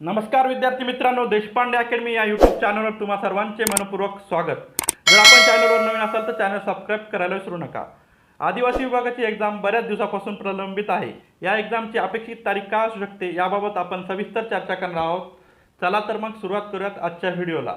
नमस्कार विद्यार्थी मित्रांनो देशपांडे अकॅडमी या यूट्यूब चॅनलवर तुम्हा सर्वांचे मनपूर्वक स्वागत. जर आपण चॅनलवर नवीन असाल तर चॅनल सबस्क्राईब करायला विसरू नका. आदिवासी विभागाची एक्झाम बऱ्याच दिवसापासून प्रलंबित आहे. या एक्झामची अपेक्षित तारीख काय असू शकते याबाबत आपण सविस्तर चर्चा करणार आहोत. चला तर मग सुरुवात करूयात आजच्या व्हिडिओला.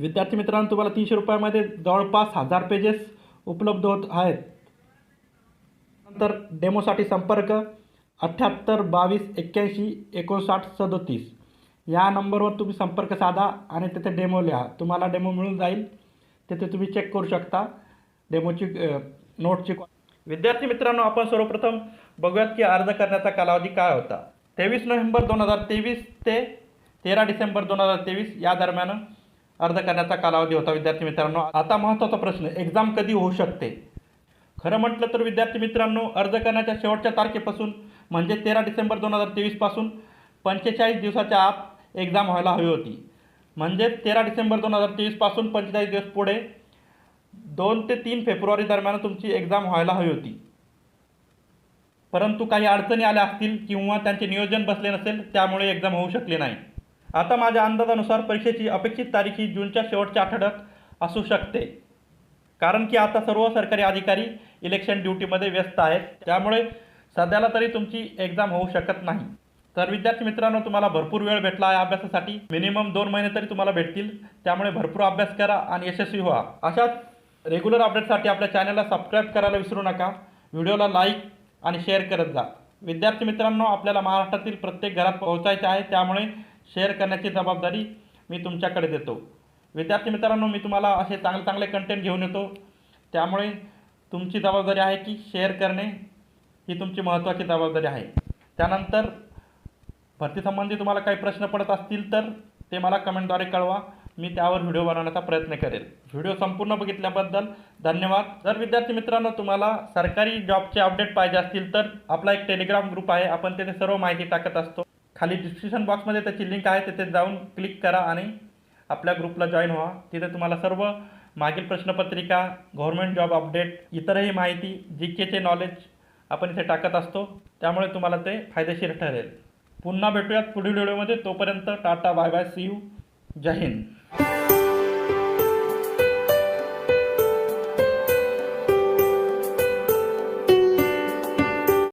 विद्यार्थी मित्रांनो तुम्हाला तीनशे रुपयामध्ये जवळपास हजार पेजेस उपलब्ध होत आहेत. नंतर डेमोसाठी संपर्क अठ्ठ्याहत्तर बावीस एक्क्याऐंशी एकोणसाठ सदोतीस. या नंबरवर तुम्ही संपर्क साधा आणि तिथे डेमो लिहा. तुम्हाला डेमो मिळून जाईल. तिथे तुम्ही चेक करू शकता. डेमोची नोटची विद्यार्थी मित्रांनो आपण सर्वप्रथम बघूयात की अर्ज करण्याचा कालावधी काय होता. तेवीस नोव्हेंबर दोन हजार तेवीस ते तेरा डिसेंबर दोन हजार तेवीस या दरम्यान अर्ज करण्याचा कालावधी होता विद्यार्थी मित्रांनो. आता महत्त्वाचा प्रश्न एक्झाम कधी होऊ शकते? खरं म्हटलं तर विद्यार्थी मित्रांनो अर्ज करण्याच्या शेवटच्या तारखेपासून म्हणजे तेरा डिसेंबर दोन हजार तेवीसपासून पंचेचाळीस दिवसाच्या आत एक्झाम व्हायला हवी होती. म्हणजे तेरा डिसेंबर दोन हजार तेवीसपासून पंचेचाळीस दिवस पुढे दोन ते तीन फेब्रुवारी दरम्यान तुमची एक्झाम व्हायला हवी होती. परंतु काही अडचणी आल्या असतील किंवा त्यांचे नियोजन बसले नसेल त्यामुळे एक्झाम होऊ शकले नाही. आता माझ्या अंदाजानुसार परीक्षेची अपेक्षित तारीख ही जूनच्या शेवटच्या आठवड्यात असू शकते. कारण की आता सर्व सरकारी अधिकारी इलेक्शन ड्युटीमध्ये व्यस्त आहेत. त्यामुळे सध्याला तरी तुमची एक्झाम होऊ शकत नाही. तर विद्यार्थी मित्रांनो तुम्हाला भरपूर वेळ भेटला आहे अभ्यासासाठी. मिनिमम दोन महिने तरी तुम्हाला भेटतील. त्यामुळे भरपूर अभ्यास करा आणि यशस्वी व्हा. अशाच रेग्युलर अपडेटसाठी आपल्या चॅनलला सबस्क्राईब करायला विसरू नका. व्हिडिओला लाईक आणि शेअर करत जा. विद्यार्थी मित्रांनो आपल्याला महाराष्ट्रातील प्रत्येक घरात पोहोचायचे आहे. त्यामुळे शेअर करण्याची जबाबदारी मी तुमच्याकडे देतो. विद्यार्थी मित्रांनो मी तुम्हाला असे चांगले चांगले कंटेंट घेऊन येतो. त्यामुळे तुमची जबाबदारी आहे की शेअर करणे ही तुमची महत्त्वाची जबाबदारी आहे. त्यानंतर भरतीसंबंधी तुम्हाला काही प्रश्न पडत असतील तर ते मला कमेंटद्वारे कळवा. मी त्यावर व्हिडिओ बनवण्याचा प्रयत्न करेल. व्हिडिओ संपूर्ण बघितल्याबद्दल धन्यवाद. जर विद्यार्थी मित्रांनो तुम्हाला सरकारी जॉबचे अपडेट पाहिजे असतील तर आपला एक टेलिग्राम ग्रुप आहे. आपण तिथे सर्व माहिती टाकत असतो. खाली डिस्क्रिप्शन बॉक्समध्ये त्याची लिंक आहे तिथे जाऊन क्लिक करा आणि आपल्या ग्रुपला जॉईन व्हा. तिथे तुम्हाला सर्व मागील प्रश्नपत्रिका गव्हर्मेंट जॉब अपडेट इतरही माहिती जी केचे नॉलेज आपण इथे टाकत असतो. त्यामुळे तुम्हाला ते फायदेशीर ठरेल. पुन्हा भेटूयात पुढील व्हिडिओमध्ये तोपर्यंत tata bye bye see you Jai Hind.